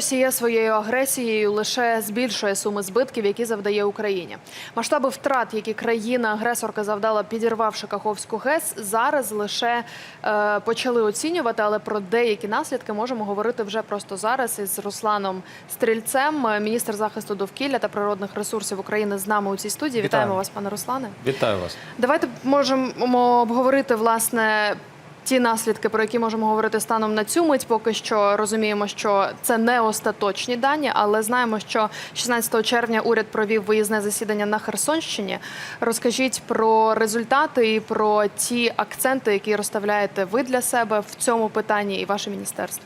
Росія своєю агресією лише збільшує суми збитків, які завдає Україні. Масштаби втрат, які країна-агресорка завдала, підірвавши Каховську ГЕС, зараз лише е, почали оцінювати, але про деякі наслідки можемо говорити вже просто зараз із Русланом Стрільцем, міністр захисту довкілля та природних ресурсів України з нами у цій студії. Вітаю. Вітаємо вас, пане Руслане. Вітаю вас. Давайте можемо обговорити власне. Ті наслідки, про які можемо говорити станом на цю мить, поки що розуміємо, що це не остаточні дані, але знаємо, що 16 червня уряд провів виїзне засідання на Херсонщині. Розкажіть про результати і про ті акценти, які розставляєте ви для себе в цьому питанні і ваше міністерство.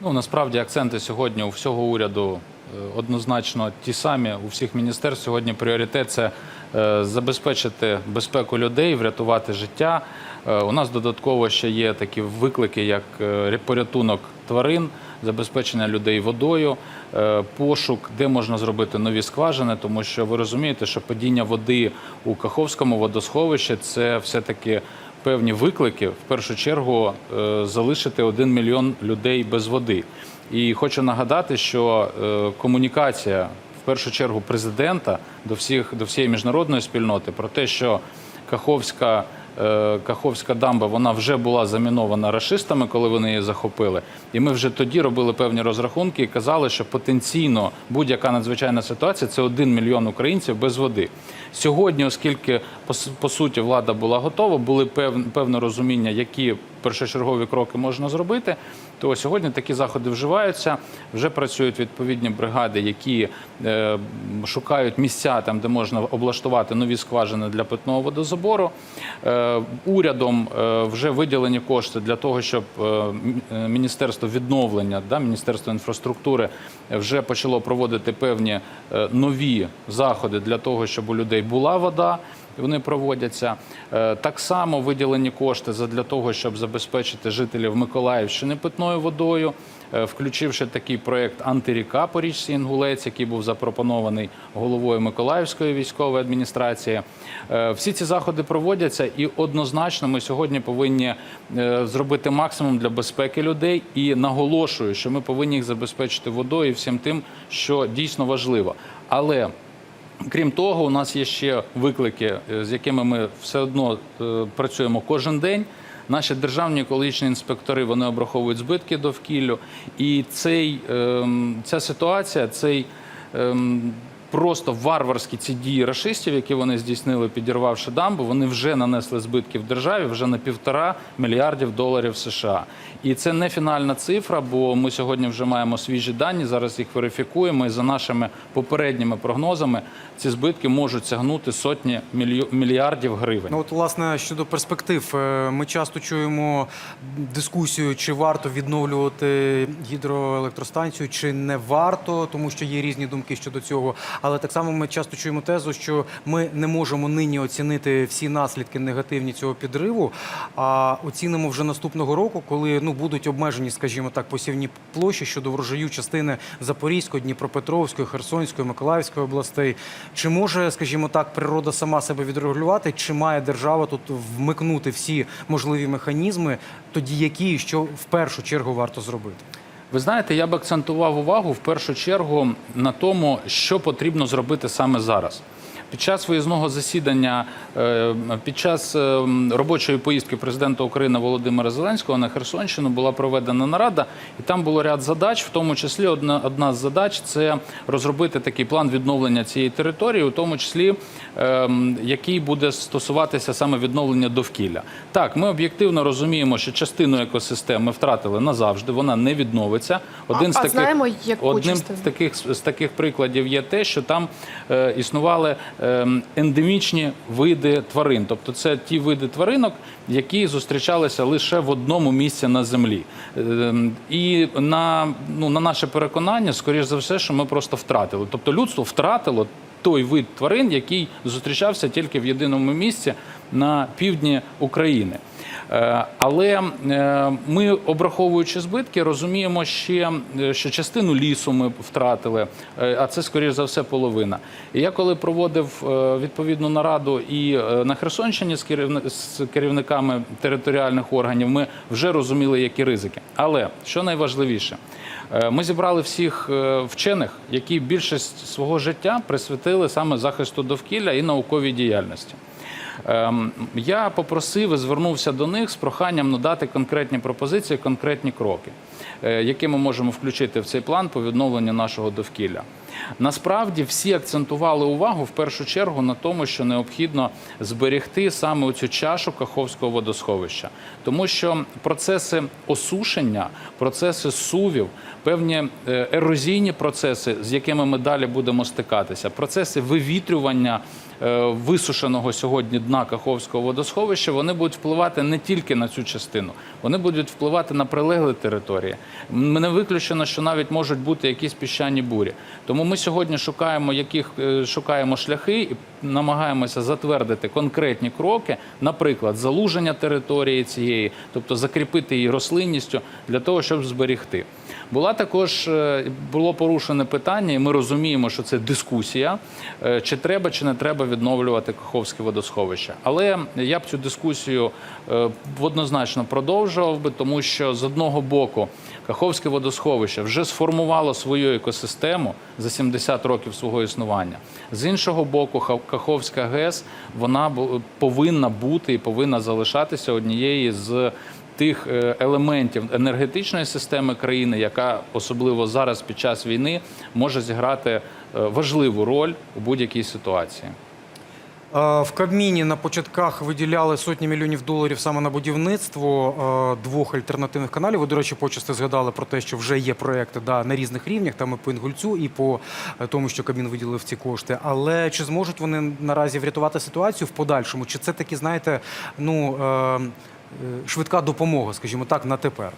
Ну насправді акценти сьогодні у всього уряду е, однозначно ті самі. У всіх міністерств сьогодні пріоритет це е, забезпечити безпеку людей, врятувати життя. Е, У нас додатково ще є такі виклики, як е, порятунок тварин, забезпечення людей водою, е, пошук, де можна зробити нові скважини, тому що ви розумієте, що падіння води у Каховському водосховищі це все-таки певні виклики. В першу чергу залишити один мільйон людей без води. І хочу нагадати, що комунікація в першу чергу президента до всіх до всієї міжнародної спільноти про те, що Каховська. Е, Каховська дамба вона вже була замінована рашистами, коли вони її захопили. І ми вже тоді робили певні розрахунки і казали, що потенційно будь-яка надзвичайна ситуація це один мільйон українців без води. Сьогодні, оскільки по, суті влада була готова, були пев, певне розуміння, які першочергові кроки можна зробити. То сьогодні такі заходи вживаються. Вже працюють відповідні бригади, які е, шукають місця там, де можна облаштувати нові скважини для питного водозабору. Е, урядом е, вже виділені кошти для того, щоб міністерство відновлення, да, міністерство інфраструктури вже почало проводити певні нові заходи для того, щоб у людей була вода. Вони проводяться Е, так само виділені кошти для того, щоб забезпечити жителів Миколаївщини питною водою, е, включивши такий проєкт Антиріка по річці Інгулець, який був запропонований головою Миколаївської військової адміністрації. Е, Всі ці заходи проводяться, і однозначно ми сьогодні повинні зробити максимум для безпеки людей. І наголошую, що ми повинні їх забезпечити водою і всім тим, що дійсно важливо. Але Крім того, у нас є ще виклики, е, з якими ми все одно е, працюємо кожен день. Наші державні екологічні інспектори вони обраховують збитки довкіллю, і цей, ем, ця ситуація, цей ем, просто варварські ці дії рашистів, які вони здійснили, підірвавши дамбу, вони вже нанесли збитків державі вже на півтора мільярдів доларів США. І це не фінальна цифра, бо ми сьогодні вже маємо свіжі дані. Зараз їх верифікуємо. І за нашими попередніми прогнозами ці збитки можуть сягнути сотні мільярдів гривень. Ну от власне щодо перспектив, е, ми часто чуємо дискусію, чи варто відновлювати гідроелектростанцію, чи не варто, тому що є різні думки щодо цього. Але так само ми часто чуємо тезу, що ми не можемо нині оцінити всі наслідки негативні цього підриву. А оцінимо вже наступного року, коли ну будуть обмежені, скажімо так, посівні площі щодо врожаю частини Запорізької, Дніпропетровської, Херсонської, Миколаївської областей. Чи може, скажімо так, природа сама себе відрегулювати, чи має держава тут вмикнути всі можливі механізми, тоді які і що в першу чергу варто зробити? Ви знаєте, я б акцентував увагу в першу чергу на тому, що потрібно зробити саме зараз. Під час виїзного засідання, е, під час е, робочої поїздки президента України Володимира Зеленського на Херсонщину була проведена нарада, і там було ряд задач, в тому числі одна, одна з задач це розробити такий план відновлення цієї території, у тому числі е, який буде стосуватися саме відновлення довкілля. Так, ми об'єктивно розуміємо, що частину екосистем ми втратили назавжди, вона не відновиться. Один А- з а таких знаємо, яку одним з таких з таких прикладів є те, що там е, існували ендемічні види тварин, тобто це ті види тваринок, які зустрічалися лише в одному місці на землі. Е, і на, ну, на наше переконання, скоріш за все, що ми просто втратили. Тобто людство втратило той вид тварин, який зустрічався тільки в єдиному місці на півдні України. Е, Але е, ми, обраховуючи збитки, розуміємо ще, е, що частину лісу ми втратили, а це, скоріш за все, половина. Я коли проводив відповідну нараду і на Херсонщині з керівни- з керівниками територіальних органів, ми вже розуміли, які ризики. Але що найважливіше, Ми зібрали всіх вчених, які більшість свого життя присвятили саме захисту довкілля і науковій діяльності. Ем, Я попросив і звернувся до них з проханням надати конкретні пропозиції, конкретні кроки, е, які ми можемо включити в цей план по відновленню нашого довкілля. Насправді всі акцентували увагу в першу чергу на тому, що необхідно зберегти саме цю чашу Каховського водосховища, тому що процеси осушення, процеси сувів, певні е, ерозійні процеси, з якими ми далі будемо стикатися, процеси вивітрювання висушеного сьогодні дна Каховського водосховища, вони будуть впливати не тільки на цю частину, вони будуть впливати на прилеглі території. Не виключено, що навіть можуть бути якісь піщані бурі. Тому ми сьогодні шукаємо, яких е, шукаємо шляхи і намагаємося затвердити конкретні кроки, наприклад, залуження території цієї, тобто закріпити її рослинністю для того, щоб зберегти. Була також е, було порушене питання, і ми розуміємо, що це дискусія, е, чи треба чи не треба відновлювати Каховське водосховище. Але я б цю дискусію е, однозначно продовжував би, тому що з одного боку Каховське водосховище вже сформувало свою екосистему за 70 років свого існування. З іншого боку, Каховська ГЕС вона повинна бути і повинна залишатися однією з тих е, елементів енергетичної системи країни, яка особливо зараз під час війни може зіграти е, важливу роль у будь-якій ситуації. Е, В Кабміні на початках виділяли сотні мільйонів доларів саме на будівництво двох альтернативних каналів. Ви, до речі, почасти згадали про те, що вже є проекти да, на різних рівнях, там і по Інгульцю, і по тому, що Кабмін виділив ці кошти. Але чи зможуть вони наразі врятувати ситуацію в подальшому? Чи це таки, знаєте, ну швидка допомога, скажімо так, на тепер?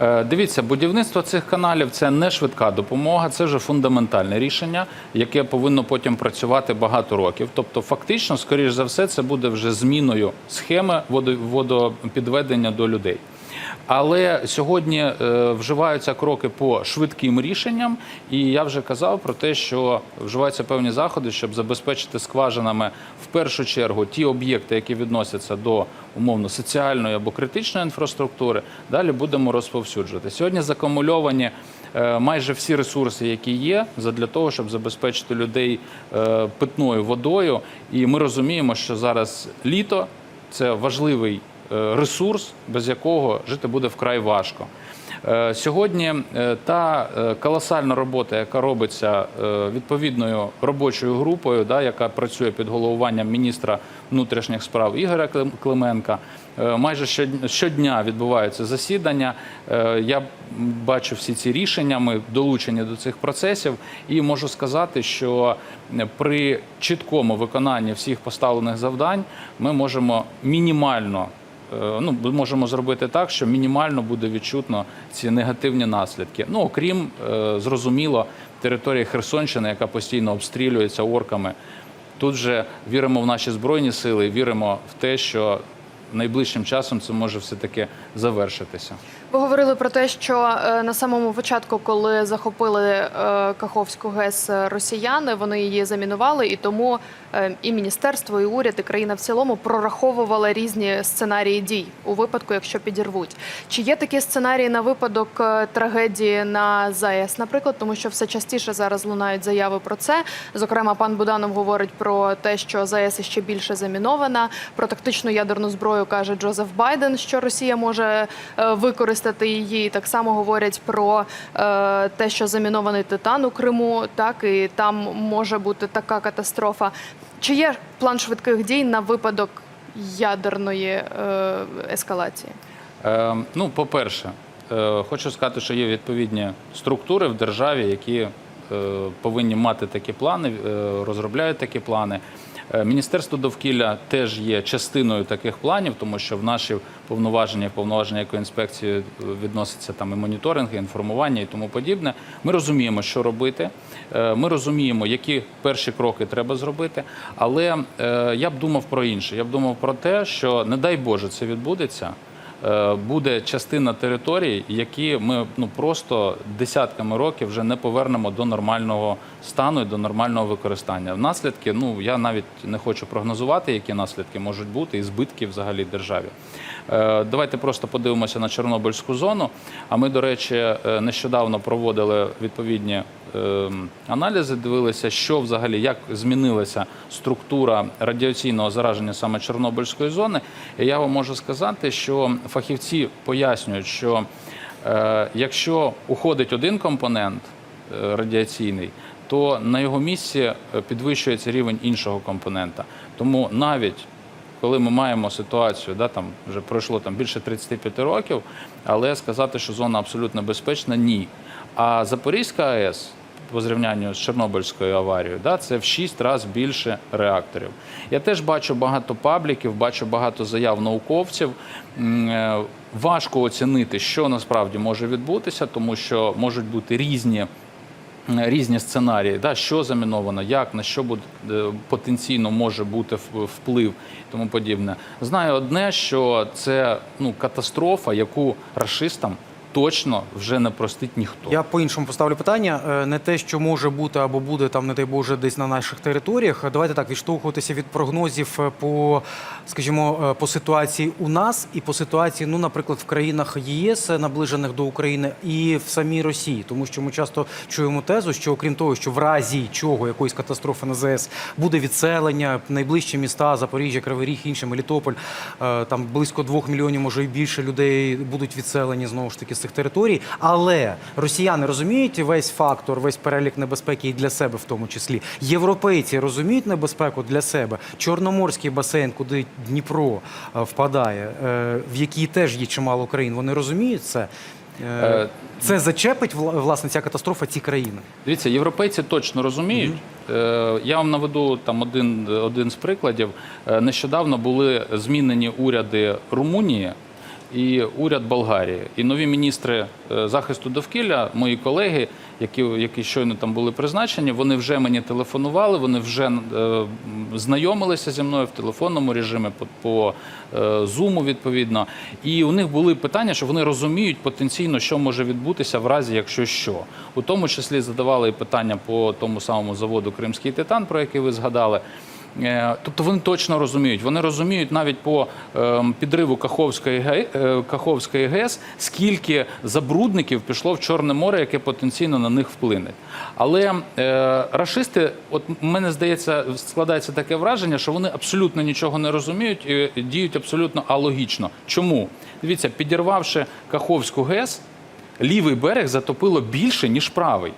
Е, Дивіться, будівництво цих каналів це не швидка допомога, це вже фундаментальне рішення, яке повинно потім працювати багато років. Тобто, фактично, скоріш за все, це буде вже зміною схеми водо- водопідведення до людей. Але сьогодні е, вживаються кроки по швидким рішенням, і я вже казав про те, що вживаються певні заходи, щоб забезпечити скважинами в першу чергу ті об'єкти, які відносяться до умовно соціальної або критичної інфраструктури. Далі будемо розповсюджувати. Сьогодні закумульовані е, майже всі ресурси, які є, задля того, щоб забезпечити людей е, питною водою. І ми розуміємо, що зараз літо це важливий ресурс, без якого жити буде вкрай важко. Е, Сьогодні е, та е, колосальна робота, яка робиться е, відповідною робочою групою, да, яка працює під головуванням міністра внутрішніх справ Ігоря Клим- Клименка, е, майже щод- щодня відбуваються засідання. Е, Я бачу всі ці рішення. Ми долучені до цих процесів, і можу сказати, що при чіткому виконанні всіх поставлених завдань ми можемо мінімально Е, ну, ми можемо зробити так, що мінімально буде відчутно ці негативні наслідки. Ну, окрім, е, зрозуміло, території Херсонщини, яка постійно обстрілюється орками. Тут же віримо в наші збройні сили, віримо в те, що найближчим часом це може все-таки завершитися. Ви говорили про те, що е, на самому початку, коли захопили е, Каховську ГЕС росіяни, вони її замінували, і тому е, і міністерство, і уряд, і країна в цілому прораховували різні сценарії дій у випадку, якщо підірвуть. Чи є такі сценарії на випадок е, трагедії на ЗАЕС, наприклад, тому що все частіше зараз лунають заяви про це. Зокрема, пан Буданов говорить про те, що ЗАЕС ще більше замінована. Про тактичну ядерну зброю каже Джозеф Байден, що Росія може е, використати її. Так само говорять про е, те, що замінований титан у Криму, так і там може бути така катастрофа. Чи є план швидких дій на випадок ядерної е, ескалації? Е, ну, по-перше, е, хочу сказати, що є відповідні структури в державі, які е, повинні мати такі плани, е, розробляють такі плани. Е, Міністерство довкілля теж є частиною таких планів, тому що в наші повноваження, повноваження екоінспекції е, відноситься там і моніторинг, і інформування і тому подібне. Ми розуміємо, що робити. Е, Ми розуміємо, які перші кроки треба зробити. Але я б думав про інше. Я б думав про те, що не дай Боже це відбудеться. Е, буде частина територій, які ми ну просто десятками років вже не повернемо до нормального стану і до нормального використання. Наслідки, ну я навіть не хочу прогнозувати, які наслідки можуть бути, і збитки взагалі державі. Е, Давайте просто подивимося на Чорнобильську зону. А ми, до речі, е, нещодавно проводили відповідні аналізи, дивилися, що взагалі як змінилася структура радіаційного зараження саме Чорнобильської зони. І я вам можу сказати, що фахівці пояснюють, що е, якщо уходить один компонент е, радіаційний, то на його місці е, підвищується рівень іншого компонента. Тому навіть коли ми маємо ситуацію, да, там вже пройшло там більше 35 років, але сказати, що зона абсолютно безпечна, ні. А Запорізька АЕС по зрівнянню з Чорнобильською аварією, да, це в 6 разів більше реакторів. Я теж бачу багато пабліків, бачу багато заяв науковців. Е, Важко оцінити, що насправді може відбутися, тому що можуть бути різні різні сценарії, да, що заміновано, як, на що буде е, потенційно може бути вплив і тому подібне. Знаю одне, що це ну, катастрофа, яку рашистам точно вже не простить ніхто. Я по-іншому поставлю питання. Е, Не те, що може бути або буде там, не дай Боже, десь на наших територіях. Давайте так відштовхуватися від прогнозів е, по, скажімо, е, по ситуації у нас і по ситуації, ну, наприклад, в країнах ЄС, наближених до України, і в самій Росії, тому що ми часто чуємо тезу, що окрім того, що в разі чого якоїсь катастрофи на ЗС буде відселення, найближчі міста Запоріжжя, Кривий Ріг, інші Мелітополь, там близько двох мільйонів, може і більше людей будуть відселені знову ж таки цих територій. Але росіяни розуміють весь фактор, весь перелік небезпеки і для себе в тому числі. Європейці розуміють небезпеку для себе. Чорноморський басейн, куди Дніпро е, впадає, е, в який теж є чимало країн. Вони розуміють це. Е, Це зачепить власне ця катастрофа ці країни. Дивіться, європейці точно розуміють. Я вам наведу там один, один з прикладів. Нещодавно були змінені уряди Румунії і уряд Болгарії. І нові міністри е, захисту довкілля, мої колеги, які, які щойно там були призначені, вони вже мені телефонували, вони вже е, знайомилися зі мною в телефонному режимі по, по е, зуму відповідно. І у них були питання, що вони розуміють потенційно, що може відбутися в разі, якщо що. У тому числі задавали питання по тому самому заводу Кримський Титан, про який ви згадали. Е, Тобто вони точно розуміють. Вони розуміють навіть по ем, підриву Каховської е, Каховської ГЕС, скільки забрудників пішло в Чорне море, яке потенційно на них вплине. Але е, рашисти, от мене здається, складається таке враження, що вони абсолютно нічого не розуміють і діють абсолютно алогічно. Чому? Дивіться, підірвавши Каховську ГЕС, лівий берег затопило більше, ніж правий.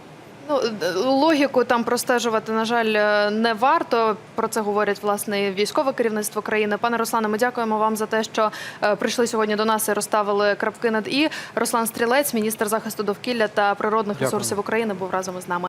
Ну, логіку там простежувати, на жаль, е, не варто. Про це говорять власне військове керівництво країни. Пане Руслане, ми дякуємо вам за те, що е, прийшли сьогодні до нас і розставили крапки над і. Руслан Стрілець, міністр захисту довкілля та природних Дякую. ресурсів України, був разом із нами.